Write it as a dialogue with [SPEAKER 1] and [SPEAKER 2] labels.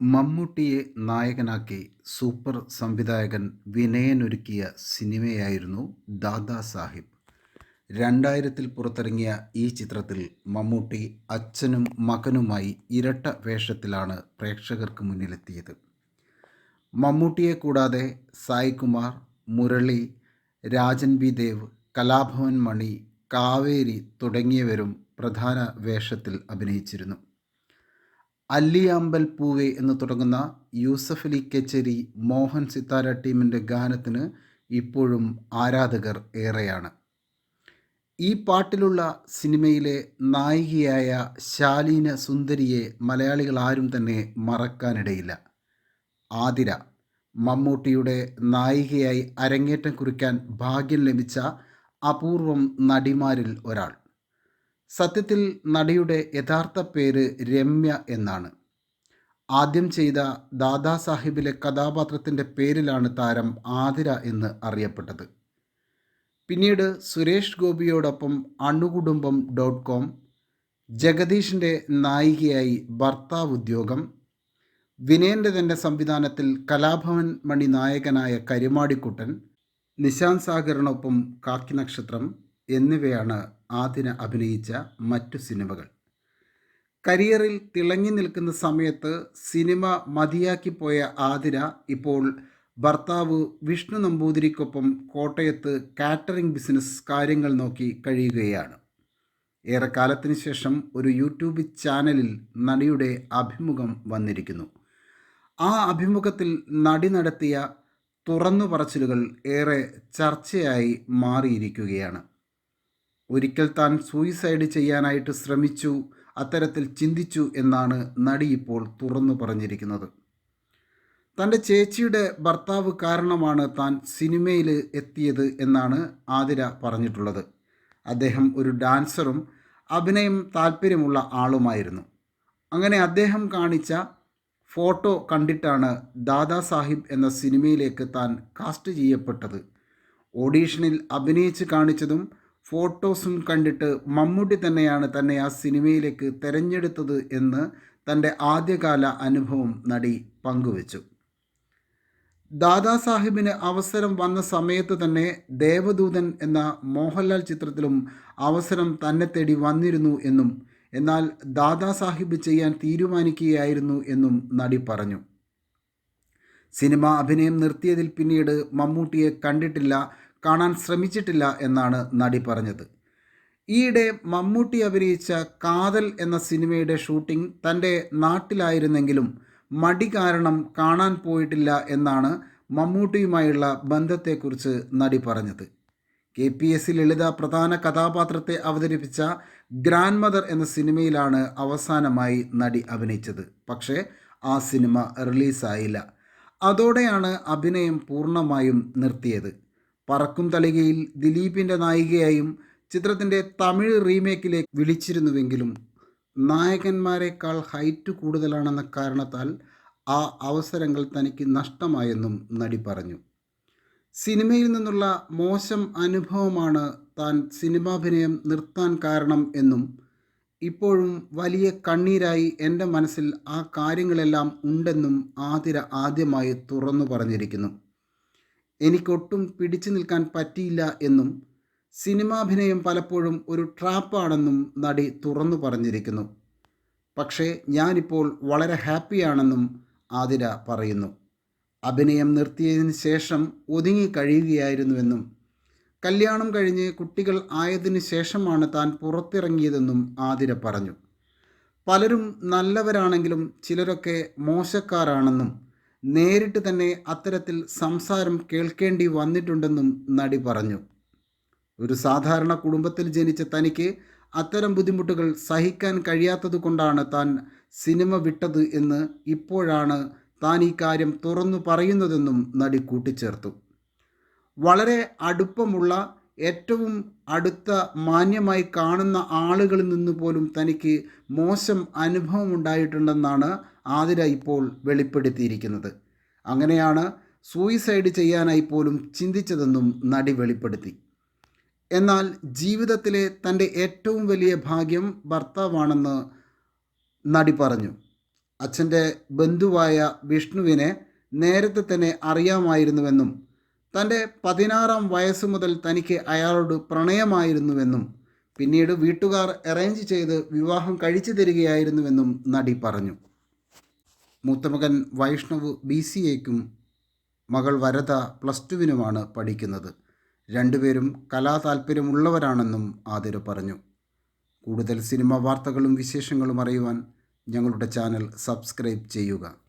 [SPEAKER 1] മമ്മൂട്ടിയെ നായകനാക്കി സൂപ്പർ സംവിധായകൻ വിനയനൊരുക്കിയ സിനിമയായിരുന്നു ദാദാ സാഹിബ്. രണ്ടായിരത്തിൽ പുറത്തിറങ്ങിയ ഈ ചിത്രത്തിൽ മമ്മൂട്ടി അച്ഛനും മകനുമായി ഇരട്ട വേഷത്തിലാണ് പ്രേക്ഷകർക്ക് മുന്നിലെത്തിയത്. മമ്മൂട്ടിയെ കൂടാതെ സായികുമാർ മുരളി രാജൻ ബി ദേവ് കലാഭവൻ മണി കാവേരി തുടങ്ങിയവരും പ്രധാന വേഷത്തിൽ അഭിനയിച്ചിരുന്നു. അല്ലിയാമ്പൽ പൂവേ എന്ന് തുടങ്ങുന്ന യൂസഫ് അലി കച്ചേരി മോഹൻ സിത്താര ടീമിന്റെ ഗാനത്തിന് ഇപ്പോഴും ആരാധകർ ഏറെയാണ്. ഈ പാട്ടിലുള്ള സിനിമയിലെ നായികയായ ശാലീന സുന്ദരിയെ മലയാളികൾ ആരും തന്നെ മറക്കാനിടയില്ല. ആതിര മമ്മൂട്ടിയുടെ നായികയായി അരങ്ങേറ്റം കുറിക്കാൻ ഭാഗ്യം ലഭിച്ച അപൂർവം നടിമാരിൽ ഒരാൾ. സത്യത്തിൽ നടിയുടെ യഥാർത്ഥ പേര് രമ്യ എന്നാണ്. ആദ്യം ചെയ്ത ദാദാ സാഹിബിലെ കഥാപാത്രത്തിന്റെ പേരിലാണ് താരം ആതിര എന്ന് അറിയപ്പെട്ടത്. പിന്നീട് സുരേഷ് ഗോപിയോടൊപ്പം അണുകുടുംബം ഡോട്ട് കോം ജഗദീഷിന്റെ നായികയായി ഭർത്താവ് ഉദ്യോഗം വിനയന്റെ തന്നെ സംവിധാനത്തിൽ കലാഭവൻ മണി നായകനായ കരിമാടിക്കുട്ടൻ നിശാന്ത് സാഗറിനൊപ്പം കാക്കി നക്ഷത്രം എന്നിവയാണ് ആദിന അഭിനയിച്ച മറ്റു സിനിമകൾ. കരിയറിൽ തിളങ്ങി നിൽക്കുന്ന സമയത്ത് സിനിമ മതിയാക്കിപ്പോയ ആതിര ഇപ്പോൾ ഭർത്താവ് വിഷ്ണു നമ്പൂതിരിക്കൊപ്പം കോട്ടയത്ത് കാറ്ററിംഗ് ബിസിനസ് കാര്യങ്ങൾ നോക്കി കഴിയുകയാണ്. ഏറെക്കാലത്തിന് ശേഷം ഒരു യൂട്യൂബ് ചാനലിൽ നടിയുടെ അഭിമുഖം വന്നിരിക്കുന്നു. ആ അഭിമുഖത്തിൽ നടി നടത്തിയ തുറന്നു പറച്ചിലുകൾ ഏറെ ചർച്ചയായി മാറിയിരിക്കുകയാണ്. ഒരിക്കൽ താൻ സൂയിസൈഡ് ചെയ്യാനായിട്ട് ശ്രമിച്ചു അത്തരത്തിൽ ചിന്തിച്ചു എന്നാണ് നടി ഇപ്പോൾ തുറന്നു പറഞ്ഞിരിക്കുന്നത്. തന്റെ ചേച്ചിയുടെ ഭർത്താവ് കാരണമാണ് താൻ സിനിമയിൽ എത്തിയത് എന്നാണ് ആതിര പറഞ്ഞിട്ടുള്ളത്. അദ്ദേഹം ഒരു ഡാൻസറും അഭിനയം താല്പര്യമുള്ള ആളുമായിരുന്നു. അങ്ങനെ അദ്ദേഹം കാണിച്ച ഫോട്ടോ കണ്ടിട്ടാണ് ദാദാ സാഹിബ് എന്ന സിനിമയിലേക്ക് താൻ കാസ്റ്റ് ചെയ്യപ്പെട്ടത്. ഓഡീഷനിൽ അഭിനയിച്ച് കാണിച്ചതും ഫോട്ടോസും കണ്ടിട്ട് മമ്മൂട്ടി തന്നെയാണ് തന്നെ ആ സിനിമയിലേക്ക് തിരഞ്ഞെടുത്തത് എന്ന് തന്റെ ആദ്യകാല അനുഭവം നടി പങ്കുവച്ചു. ദാദാസാഹിബിന് അവസരം വന്ന സമയത്ത് തന്നെ ദേവദൂതൻ എന്ന മോഹൻലാൽ ചിത്രത്തിലും അവസരം തന്നെ തേടി വന്നിരുന്നു എന്നും എന്നാൽ ദാദാസാഹിബ് ചെയ്യാൻ തീരുമാനിക്കുകയായിരുന്നു എന്നും നടി പറഞ്ഞു. സിനിമ അഭിനയം നിർത്തിയതിൽ പിന്നീട് മമ്മൂട്ടിയെ കണ്ടിട്ടില്ല കാണാൻ ശ്രമിച്ചിട്ടില്ല എന്നാണ് നടി പറഞ്ഞത്. ഈയിടെ മമ്മൂട്ടി അഭിനയിച്ച കാതൽ എന്ന സിനിമയുടെ ഷൂട്ടിംഗ് തന്റെ നാട്ടിലായിരുന്നെങ്കിലും മടി കാരണം കാണാൻ പോയിട്ടില്ല എന്നാണ് മമ്മൂട്ടിയുമായുള്ള ബന്ധത്തെക്കുറിച്ച് നടി പറഞ്ഞത്. K P S C Lalitha പ്രധാന കഥാപാത്രത്തെ അവതരിപ്പിച്ച ഗ്രാൻഡ് മദർ എന്ന സിനിമയിലാണ് അവസാനമായി നടി അഭിനയിച്ചത്. പക്ഷേ ആ സിനിമ റിലീസായില്ല. അതോടെയാണ് അഭിനയം പൂർണമായും നിർത്തിയത്. പറക്കും തളികയിൽ ദിലീപിന്റെ നായികയായും ചിത്രത്തിന്റെ തമിഴ് റീമേക്കിലേക്ക് വിളിച്ചിരുന്നുവെങ്കിലും നായകന്മാരെക്കാൾ ഹൈറ്റ് കൂടുതലാണെന്ന കാരണത്താൽ ആ അവസരങ്ങൾ തനിക്ക് നഷ്ടമായെന്നും നടി പറഞ്ഞു. സിനിമയിൽ നിന്നുള്ള മോശം അനുഭവമാണ് താൻ സിനിമാഭിനയം നിർത്താൻ കാരണം എന്നും ഇപ്പോഴും വലിയ കണ്ണീരായി എന്റെ മനസ്സിൽ ആ കാര്യങ്ങളെല്ലാം ഉണ്ടെന്നും ആതിര ആദ്യമായി തുറന്നു പറഞ്ഞിരിക്കുന്നു. എനിക്കൊട്ടും പിടിച്ചു നിൽക്കാൻ പറ്റിയില്ല എന്നും സിനിമാഭിനയം പലപ്പോഴും ഒരു ട്രാപ്പാണെന്നും നടി തുറന്നു പറഞ്ഞിരിക്കുന്നു. പക്ഷേ ഞാനിപ്പോൾ വളരെ ഹാപ്പിയാണെന്നും ആതിര പറയുന്നു. അഭിനയം നിർത്തിയതിന് ശേഷം ഒതുങ്ങി കഴിയുകയായിരുന്നുവെന്നും കല്യാണം കഴിഞ്ഞ് കുട്ടികൾ ആയതിനു ശേഷമാണ് താൻ പുറത്തിറങ്ങിയതെന്നും ആതിര പറഞ്ഞു. പലരും നല്ലവരാണെങ്കിലും ചിലരൊക്കെ മോശക്കാരാണെന്നും നേരിട്ട് തന്നെ അത്തരത്തിൽ സംസാരം കേൾക്കേണ്ടി വന്നിട്ടുണ്ടെന്നും നടി പറഞ്ഞു. ഒരു സാധാരണ കുടുംബത്തിൽ ജനിച്ച തനിക്ക് അത്തരം ബുദ്ധിമുട്ടുകൾ സഹിക്കാൻ കഴിയാത്തത് കൊണ്ടാണ് താൻ സിനിമ വിട്ടത് എന്ന് ഇപ്പോഴാണ് താൻ ഈ കാര്യം തുറന്നു പറയുന്നതെന്നും നടി കൂട്ടിച്ചേർത്തു. വളരെ അടുപ്പമുള്ള ഏറ്റവും അടുത്ത മാന്യമായി കാണുന്ന ആളുകളിൽ നിന്ന് പോലും തനിക്ക് മോശം അനുഭവം ഉണ്ടായിട്ടുണ്ടെന്നാണ് ആതിര ഇപ്പോൾ വെളിപ്പെടുത്തിയിരിക്കുന്നത്. അങ്ങനെയാണ് സൂയിസൈഡ് ചെയ്യാനായി പോലും ചിന്തിച്ചതെന്നും നടി വെളിപ്പെടുത്തി. എന്നാൽ ജീവിതത്തിലെ തന്റെ ഏറ്റവും വലിയ ഭാഗ്യം ഭർത്താവാണെന്ന് നടി പറഞ്ഞു. അച്ഛന്റെ ബന്ധുവായ വിഷ്ണുവിനെ നേരത്തെ തന്നെ അറിയാമായിരുന്നുവെന്നും തന്റെ പതിനാറാം വയസ്സ് മുതൽ തനിക്ക് അയാളോട് പ്രണയമായിരുന്നുവെന്നും പിന്നീട് വീട്ടുകാർ അറേഞ്ച് ചെയ്ത് വിവാഹം കഴിച്ചു തരികയായിരുന്നുവെന്നും നടി പറഞ്ഞു. മൂത്തമകൻ വൈഷ്ണവ് ബി സി എക്കും മകൾ വരത പ്ലസ് ടുവിനുമാണ് പഠിക്കുന്നത്. രണ്ടുപേരും കലാതാൽപ്പര്യമുള്ളവരാണെന്നും ആതിര പറഞ്ഞു. കൂടുതൽ സിനിമ വാർത്തകളും വിശേഷങ്ങളും അറിയുവാൻ ഞങ്ങളുടെ ചാനൽ സബ്സ്ക്രൈബ് ചെയ്യുക.